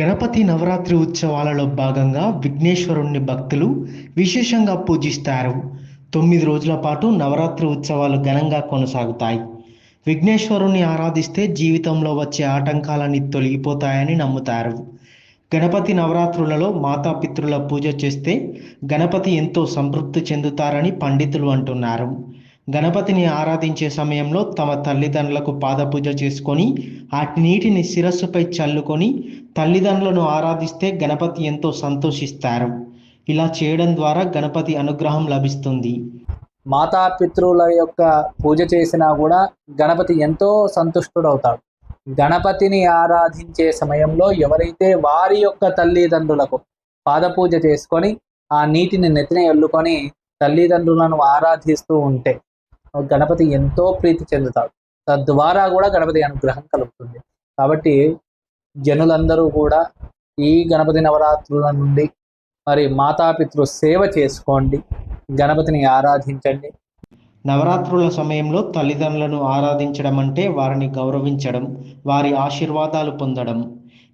గణపతి నవరాత్రి ఉత్సవాలలో భాగంగా విఘ్నేశ్వరుణ్ణి భక్తులు విశేషంగా పూజిస్తారు. తొమ్మిది రోజుల పాటు నవరాత్రి ఉత్సవాలు ఘనంగా కొనసాగుతాయి. విఘ్నేశ్వరుణ్ణి ఆరాధిస్తే జీవితంలో వచ్చే ఆటంకాలన్నీ తొలగిపోతాయని నమ్ముతారు. గణపతి నవరాత్రులలో మాతాపితృల పూజ చేస్తే గణపతి ఎంతో సంతృప్తి చెందుతారని పండితులు అంటున్నారు. గణపతిని ఆరాధించే సమయంలో తమ తల్లిదండ్రులకు పాదపూజ చేసుకొని ఆ నీటిని శిరస్సుపై చల్లుకొని తల్లిదండ్రులను ఆరాధిస్తే గణపతి ఎంతో సంతోషిస్తారు. ఇలా చేయడం ద్వారా గణపతి అనుగ్రహం లభిస్తుంది. మాతాపితృల యొక్క పూజ చేసినా కూడా గణపతి ఎంతో సంతుష్టుడవుతాడు. గణపతిని ఆరాధించే సమయంలో ఎవరైతే వారి యొక్క తల్లిదండ్రులకు పాదపూజ చేసుకొని ఆ నీటిని నెత్తిన ఎల్లుకొని తల్లిదండ్రులను ఆరాధిస్తూ ఉంటే గణపతి ఎంతో ప్రీతి చెందుతాడు. తద్వారా కూడా గణపతి అనుగ్రహం కలుగుతుంది. కాబట్టి జనులందరూ కూడా ఈ గణపతి నవరాత్రుల నుండి మరి మాతాపితృ సేవ చేసుకోండి. గణపతిని ఆరాధించండి. నవరాత్రుల సమయంలో తల్లిదండ్రులను ఆరాధించడం అంటే వారిని గౌరవించడం వారి ఆశీర్వాదాలు పొందడం.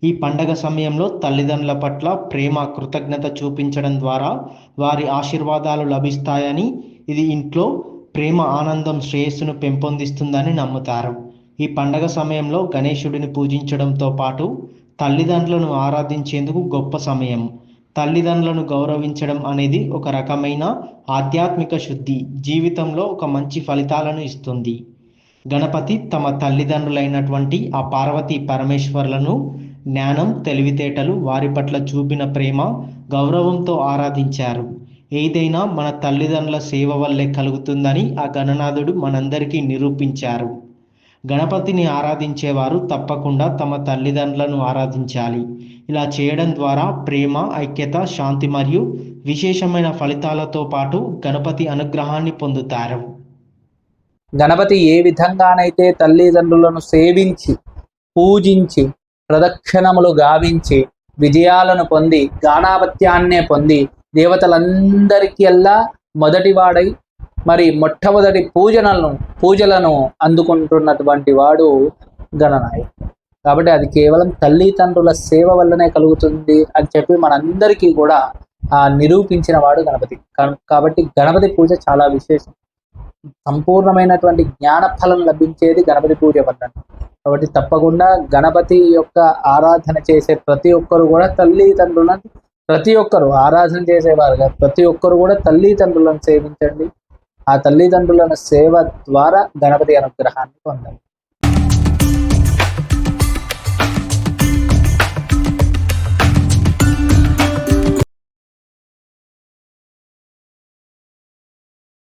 ఈ పండగ సమయంలో తల్లిదండ్రుల పట్ల ప్రేమ కృతజ్ఞత చూపించడం ద్వారా వారి ఆశీర్వాదాలు లభిస్తాయని ఇది ఇంట్లో ప్రేమ ఆనందం శ్రేయస్సును పెంపొందిస్తుందని నమ్ముతారు. ఈ పండగ సమయంలో గణేశుడిని పూజించడంతో పాటు తల్లిదండ్రులను ఆరాధించేందుకు గొప్ప సమయం. తల్లిదండ్రులను గౌరవించడం అనేది ఒక రకమైన ఆధ్యాత్మిక శుద్ధి జీవితంలో ఒక మంచి ఫలితాలను ఇస్తుంది. గణపతి తమ తల్లిదండ్రులైనటువంటి ఆ పార్వతీ పరమేశ్వర్లను జ్ఞానం తెలివితేటలు వారి పట్ల చూపిన ప్రేమ గౌరవంతో ఆరాధించారు. ఏదైనా మన తల్లిదండ్రుల సేవ వల్లే కలుగుతుందని ఆ గణనాథుడు మనందరికీ నిరూపించారు. గణపతిని ఆరాధించేవారు తప్పకుండా తమ తల్లిదండ్రులను ఆరాధించాలి. ఇలా చేయడం ద్వారా ప్రేమ ఐక్యత శాంతి మరియు విశేషమైన ఫలితాలతో పాటు గణపతి అనుగ్రహాన్ని పొందుతారు. గణపతి ఏ విధంగానైతే తల్లిదండ్రులను సేవించి పూజించి ప్రదక్షిణములు గావించి విజయాలను పొంది గానాపత్యాన్నే పొంది దేవతలందరికల్లా మొదటివాడై మరి మొట్టమొదటి పూజనలను పూజలను అందుకుంటున్నటువంటి వాడు గణనాయకుడు. కాబట్టి అది కేవలం తల్లిదండ్రుల సేవ వల్లనే కలుగుతుంది అని చెప్పి మనందరికీ కూడా ఆ నిరూపించిన వాడు గణపతి. కాబట్టి గణపతి పూజ చాలా విశేషం. సంపూర్ణమైనటువంటి జ్ఞాన ఫలం లభించేది గణపతి పూజ వల్ల కాబట్టి తప్పకుండా గణపతి యొక్క ఆరాధన చేసే ప్రతి ఒక్కరు కూడా తల్లిదండ్రులను ప్రతి ఒక్కరు ఆరాధన చేసేవారుగా ప్రతి ఒక్కరు కూడా తల్లిదండ్రులను సేవించండి. ఆ తల్లిదండ్రులను సేవ ద్వారా గణపతి అనుగ్రహాన్ని పొందండి.